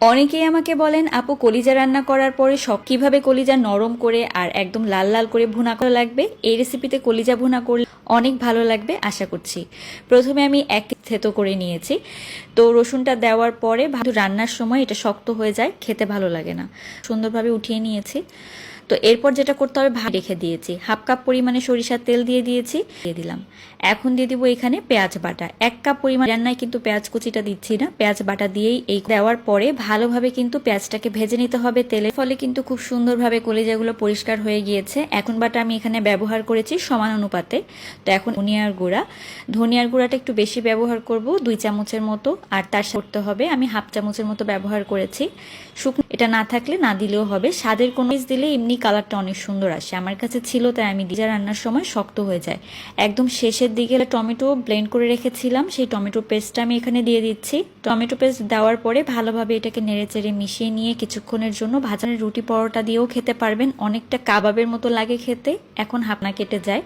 অনেকেই আমাকে বলেন, আপু, কলিজা রান্না করার পরে সব কীভাবে কলিজা নরম করে আর একদম লাল লাল করে ভুনা করা লাগবে? এই রেসিপিতে কলিজা ভুনা করলে অনেক ভালো লাগবে, আশা করছি। প্রথমে আমি এক থেতো করে নিয়েছি। তো রসুনটা দেওয়ার পরে রান্নার সময় এটা শক্ত হয়ে যায়, খেতে ভালো লাগে না। সুন্দরভাবে উঠিয়ে নিয়েছি। তো এরপর যেটা করতে হবে, ভাত রেখে দিয়েছি। হাফ কাপ পরিমাণে সরিষার তেল দিয়ে দিয়েছি, দিয়ে দিলাম। এখন দিয়ে দিব এখানে পেঁয়াজ বাটা। এক কাপ পরিমাণ রান্নায় কিন্তু পেঁয়াজ কুচিটা দিচ্ছি না। পেঁয়াজ বাটা দিয়েই এই দেওয়ার পরে ভালোভাবে কিন্তু পেঁয়াজটাকে ভেজে নিতে হবে তেলের ফলে কিন্তু খুব সুন্দরভাবে কলিজাগুলো পরিষ্কার হয়ে গিয়েছে। এখন বাটা আমি এখানে ব্যবহার করেছি সমান অনুপাতে। তো এখন ধনিয়ার গুঁড়া। ধনিয়ার গুঁড়াটা একটু বেশি ব্যবহার করব, দুই চামচের মতো। আর তার করতে হবে, আমি হাফ চামচের মতো ব্যবহার করেছি। শুকনো এটা না থাকলে না দিলেও হবে। স্বাদের কোনো দিলে এমনি কালারটা অনেক সুন্দর আসে। আমার কাছে ছিল, তাই আমি ডিজা রান্নার সময় শক্ত হয়ে যায়। একদম শেষের দিকে টমেটো ব্লেন্ড করে রেখেছিলাম। সেই টমেটো পেস্টটা আমি এখানে দিয়ে দিচ্ছি। টমেটো পেস্ট দেওয়ার পরে ভালোভাবে এটাকে নেড়ে চেড়ে মিশিয়ে নিয়ে কিছুক্ষণের জন্য ভাজানো রুটি পরোটা দিয়েও খেতে পারবেন। অনেকটা কাবাবের মতো লাগে খেতে। এখন হাপনা কেটে যায়।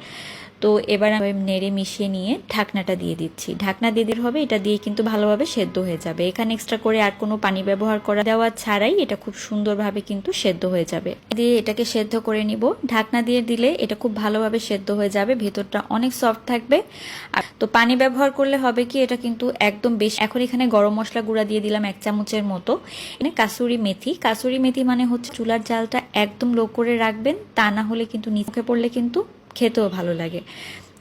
তো এবার আমি নেড়ে মিশিয়ে নিয়ে ঢাকনাটা দিয়ে দিচ্ছি। ঢাকনা দিয়ে দিতে হবে, এটা দিয়ে কিন্তু ভালোভাবে সেদ্ধ হয়ে যাবে। এখানে এক্সট্রা করে আর কোনো পানি ব্যবহার করা দেওয়া ছাড়াই এটা খুব সুন্দরভাবে কিন্তু সেদ্ধ হয়ে যাবে। দিয়ে এটাকে সেদ্ধ করে নিব। ঢাকনা দিয়ে দিলে এটা খুব ভালোভাবে সেদ্ধ হয়ে যাবে, ভেতরটা অনেক সফট থাকবে। আর তো পানি ব্যবহার করলে হবে কি, এটা কিন্তু একদম বেশি, এখন এখানে গরম মশলা গুঁড়া দিয়ে দিলাম এক চামচের মতো। এখানে কাসুরি মেথি। কাসুরি মেথি মানে হচ্ছে চুলার জালটা একদম লো করে রাখবেন, তা না হলে কিন্তু নিচে পড়লে কিন্তু খেতেও ভালো লাগে।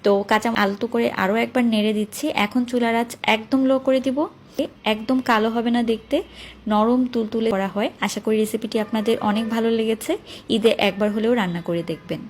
তো কাঁচা আলতু করে আরও একবার নেড়ে দিচ্ছি। এখন চুলার আঁচ একদম লো করে দিব। একদম কালো হবে না দেখতে, নরম তুলতুলে করা হয়। আশা করি রেসিপিটি আপনাদের অনেক ভালো লেগেছে। ঈদে একবার হলেও রান্না করে দেখবেন।